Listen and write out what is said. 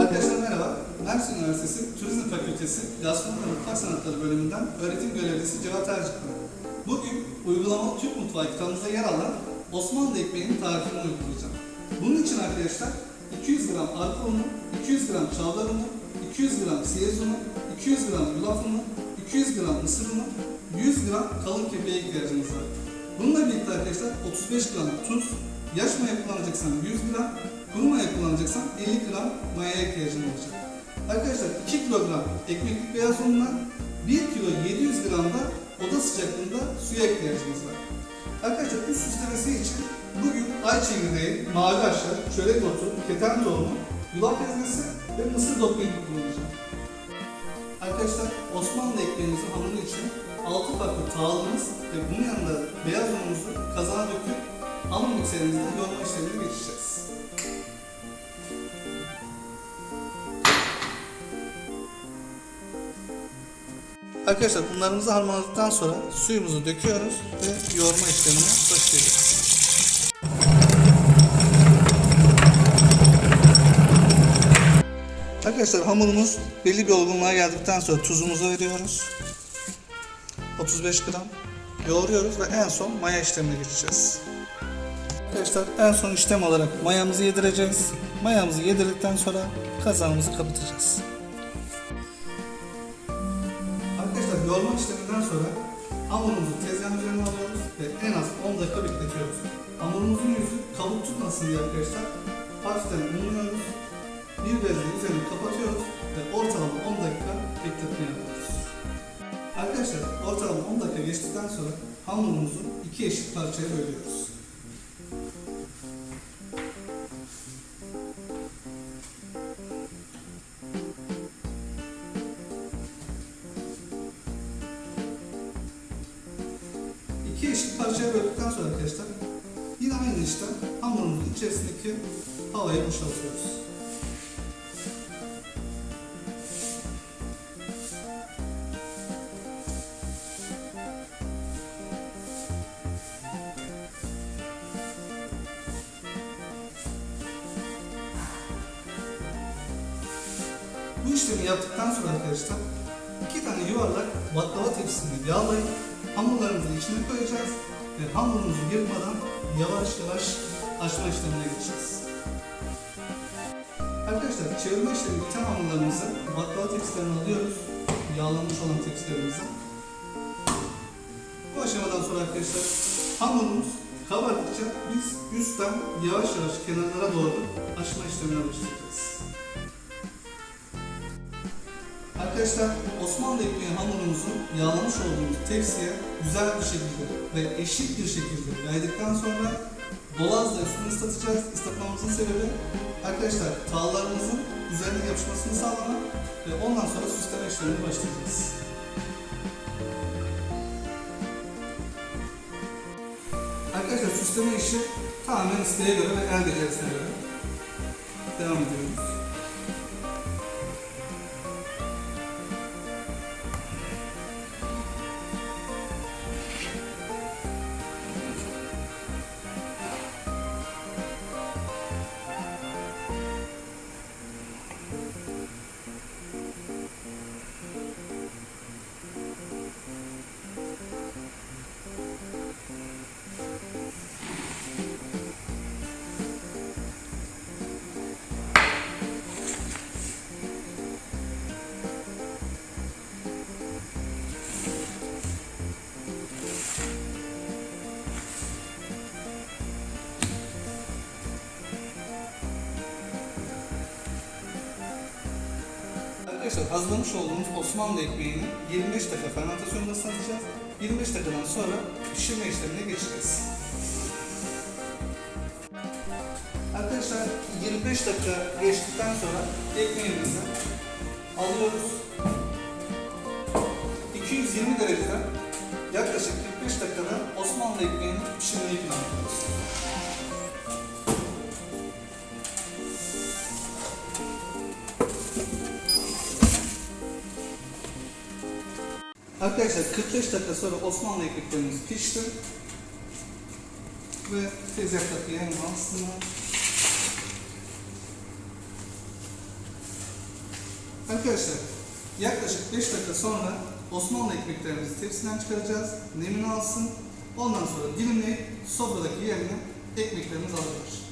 Arkadaşlar merhaba. Mersin Üniversitesi Turizm Fakültesi Gastronomi ve Mutfak Sanatları bölümünden öğretim görevlisi Cevat Ercik'le. Bugün uygulamalı Türk Mutfağı kitabımızda yer alan Osmanlı ekmeğinin tarifini uygulayacağım. Bunun için arkadaşlar 200 gram arpa unu, 200 gram çavdar unu, 200 gram siyez unu, 200 gram yulaf unu, 200 gram mısır unu, 100 gram kalın kepeğe ihtiyacımız var. Bununla birlikte arkadaşlar 35 gram tuz, yaş maya kullanacaksan 100 gram, kuru maya kullanacaksan 50 gram mayaya ihtiyacın olacak. Arkadaşlar 2 kilogram ekmeklik beyaz unla 1 kilo 700 gram da oda sıcaklığında suya ihtiyacımız var. Arkadaşlar üst süslemesi için bugün ay çekirdeği, mavi aşar, çörek otu, keten tohumu, yulaf ezmesi ve mısır dokuyumu kullanacağım. Arkadaşlar Osmanlı ekmeğimizin hamuru için 6 farklı tağlımız ve bunun yanında beyaz unumuzu kazana döküp hamur mikserimizde yoğurma işlemini geçeceğiz. Arkadaşlar bunlarımızı harmanladıktan sonra suyumuzu döküyoruz ve yoğurma işlemine başlıyoruz. Arkadaşlar hamurumuz belli bir olgunluğa geldikten sonra tuzumuzu veriyoruz. 35 gram yoğuruyoruz ve en son maya işlemine geçeceğiz. Arkadaşlar en son işlem olarak mayamızı yedireceğiz. Mayamızı yedirdikten sonra kazanımızı kapatacağız. Arkadaşlar yoğurma işleminden sonra hamurumuzu tezgahın üzerine alıyoruz ve en az 10 dakika bekletiyoruz. Hamurumuzun yüzü kabuk tutmasın diye arkadaşlar hafiften unluyoruz. Bir bezle üzerini kapatıyoruz ve ortalama 10 dakika bekletme yapıyoruz. Arkadaşlar ortalama 10 dakika geçtikten sonra hamurumuzu iki eşit parçaya bölüyoruz. İki eşit parçaya böldükten sonra arkadaşlar yine aynı işlem hamurumuzun içerisindeki havayı boşaltıyoruz. Bu işlemi yaptıktan sonra arkadaşlar iki tane yuvarlak baklava tepsisini yağlayıp hamurlarımızı içine koyacağız ve hamurumuzu yırtmadan yavaş yavaş açma işlemine geçeceğiz. Arkadaşlar çevirme işlemi biten hamurlarımızı baklava tepsilerine alıyoruz. Yağlanmış olan tepsilerimizi. Bu aşamadan sonra arkadaşlar hamurumuz kabardıkça biz üstten yavaş yavaş kenarlara doğru açma işlemine başlayacağız. Arkadaşlar Osmanlı ekmeği hamurumuzu yağlamış olduğumuz tepsiye güzel bir şekilde ve eşit bir şekilde yaydıktan sonra dolazla üstünü ıslatacağız. Islatmamızın sebebi arkadaşlar tağlarımızın üzerine yapışmasını sağlamak ve ondan sonra süsleme işlemine başlayacağız. Arkadaşlar süsleme işi tamamen isteğe göre ve el becerisine göre. Devam ediyoruz. Arkadaşlar hazırlamış olduğumuz Osmanlı ekmeğini 25 dakika fermentasyonda ıslatacağız. 25 dakikadan sonra pişirme işlemine geçeceğiz. Arkadaşlar 25 dakika geçtikten sonra ekmeğimizi alıyoruz. 220 derecede yaklaşık 45 dakikada Osmanlı ekmeğini pişirmeyi planlıyoruz. Arkadaşlar 45 dakika sonra Osmanlı ekmeklerimiz pişti. ve tezgahtaki yayın aslında Arkadaşlar yaklaşık 5 dakika sonra Osmanlı ekmeklerimizi tepsiden çıkaracağız. Nemini alsın. Ondan sonra dilimleyip sofradaki yerine ekmeklerimiz alabilir.